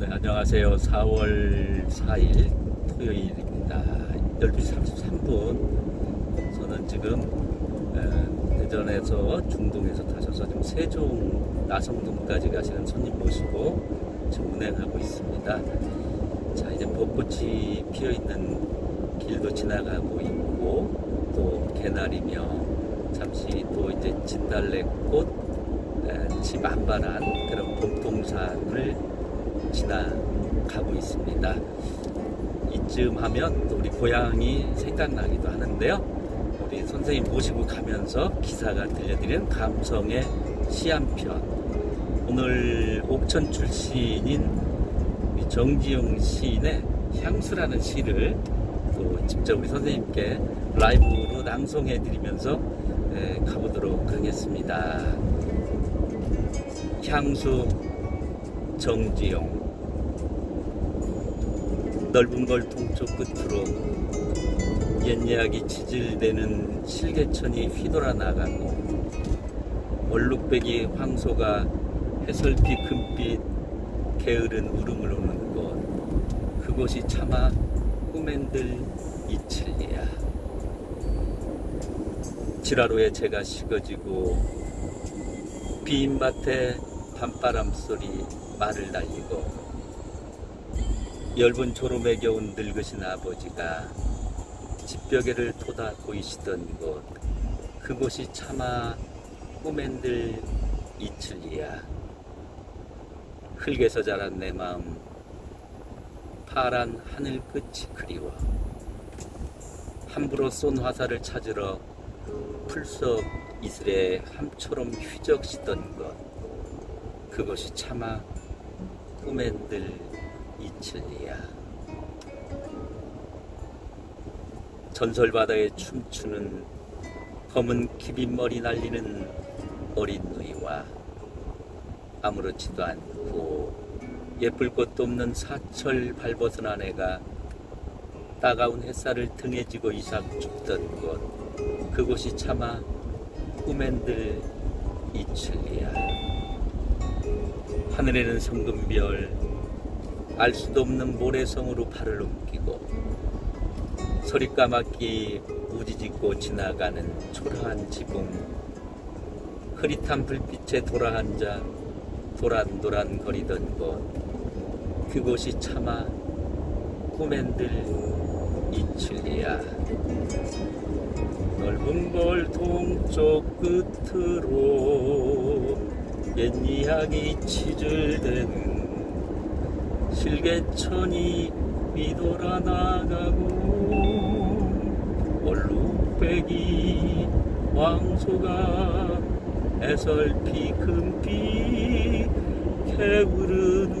네, 안녕하세요. 4월 4일 토요일입니다. 12시 33분. 저는 지금 에, 대전에서 중동에서 타셔서 지금 세종 나성동까지 가시는 손님 모시고 지금 운행하고 있습니다. 자, 이제 벚꽃이 피어 있는 길도 지나가고 있고 또 개나리며 잠시 또 이제 진달래꽃 만발한 그런 봄동산을 지나가고 있습니다. 이쯤 하면 또 우리 고향이 생각나기도 하는데요. 우리 선생님 모시고 가면서 기사가 들려드리는 감성의 시 한 편. 오늘 옥천 출신인 정지용 시인의 향수라는 시를 또 직접 우리 선생님께 라이브로 낭송해 드리면서 가보도록 하겠습니다. 향수 정지용 넓은 걸 동쪽 끝으로 옛 이야기 지질대는 실개천이 휘돌아 나가고 얼룩배기 황소가 해설비 금빛 게으른 울음을 우는 곳 그곳이 차마 꿈엔들 이칠리야. 지라로에 제가 식어지고 빈 밭에 밤바람 소리 말을 날리고 엷은 졸음에 겨운 늙으신 아버지가 집벽에를 돋아 보이시던 곳 그곳이 차마 꿈엔들 이칠리야. 흙에서 자란 내 마음 파란 하늘 끝이 그리워. 함부로 쏜 화살을 찾으러 풀속 이슬에 함처럼 휘적시던 것 그것이 차마 꿈엔들 이칠리야 전설 바다에 춤추는 검은 기빈머리 날리는 어린 누이와 아무렇지도 않고 예쁠 것도 없는 사철 발벗은 아내가 따가운 햇살을 등에 지고 이삭 죽던 곳 그곳이 차마 꿈엔들 이칠리야. 하늘에는 성금별 알 수도 없는 모래성으로 팔을 옮기고 소리 까맣게 우지짓고 지나가는 초라한 지붕 흐릿한 불빛에 돌아앉아 도란도란 거리던 곳 그곳이 차마 꿈엔들 이칠리야. 넓은 걸 동쪽 끝으로 옛 이야기 치질대는 실개천이 위돌아 나가고 얼룩배기 왕소가 애설피 금빛 개구른 울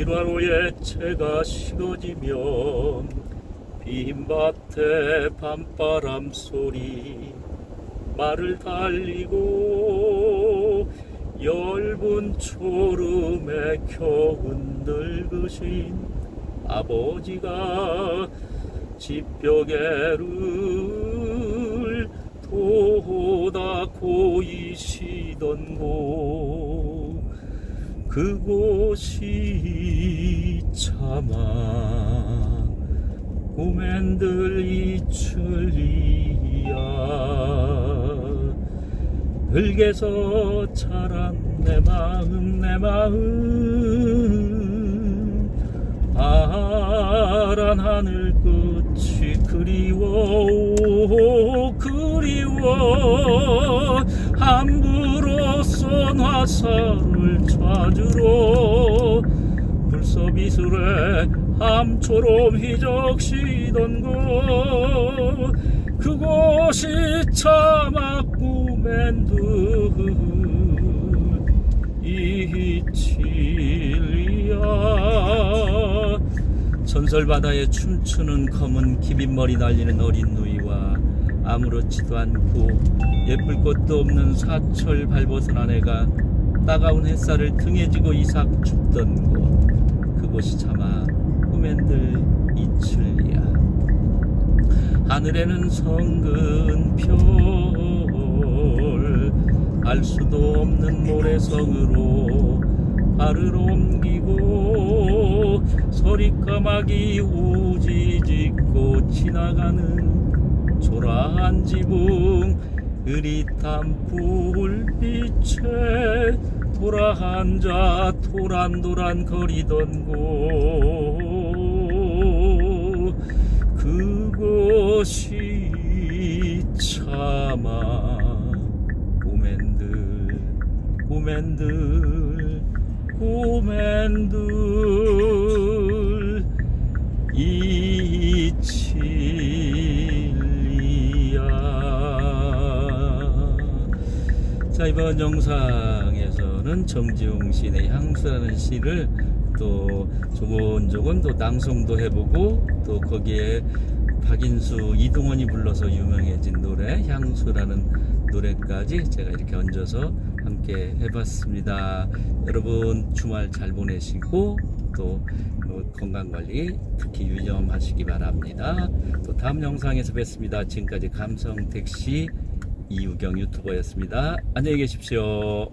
지라로에 채가 식어지면 빈밭에 밤바람 소리 말을 달리고 엷은 초름에 겨운 늙으신 아버지가 집벽에를 돋아 고이시던 곳 그곳이 차마 꿈엔들 이출리야. 흙에서 자란 내 마음 내 마음. 파란 하늘 끝이 그리워 그리워. 함부로 쏜 화살을 찾으러 이슬에 함처럼 휘적시던 곳 그곳이 차마 꿈엔 듯 이칠리야. 전설바다에 춤추는 검은 기빈머리 날리는 어린 누이와 아무렇지도 않고 예쁠 것도 없는 사철 발벗은 아내가 따가운 햇살을 등에 지고 이삭 춥던 곳. 그곳이 차마 꿈엔들 이칠리야. 하늘에는 성근 별 알 수도 없는 모래성으로 발을 옮기고 서리까마귀 우지짓고 지나가는 초라한 지붕 흐릿한 불빛에 돌아앉아 도란도란 거리던 곳. 그곳이 차마 꿈엔들 꿈엔들 꿈엔들. 이 자 이번 영상에서는 정지용 시인의 향수라는 시를 또 조곤조곤 또 낭송도 해보고 또 거기에 박인수 이동원이 불러서 유명해진 노래 향수라는 노래까지 제가 이렇게 얹어서 함께 해봤습니다. 여러분 주말 잘 보내시고 또 건강관리 특히 유념하시기 바랍니다. 또 다음 영상에서 뵙습니다. 지금까지 감성택시 이우경 유튜버였습니다. 안녕히 계십시오.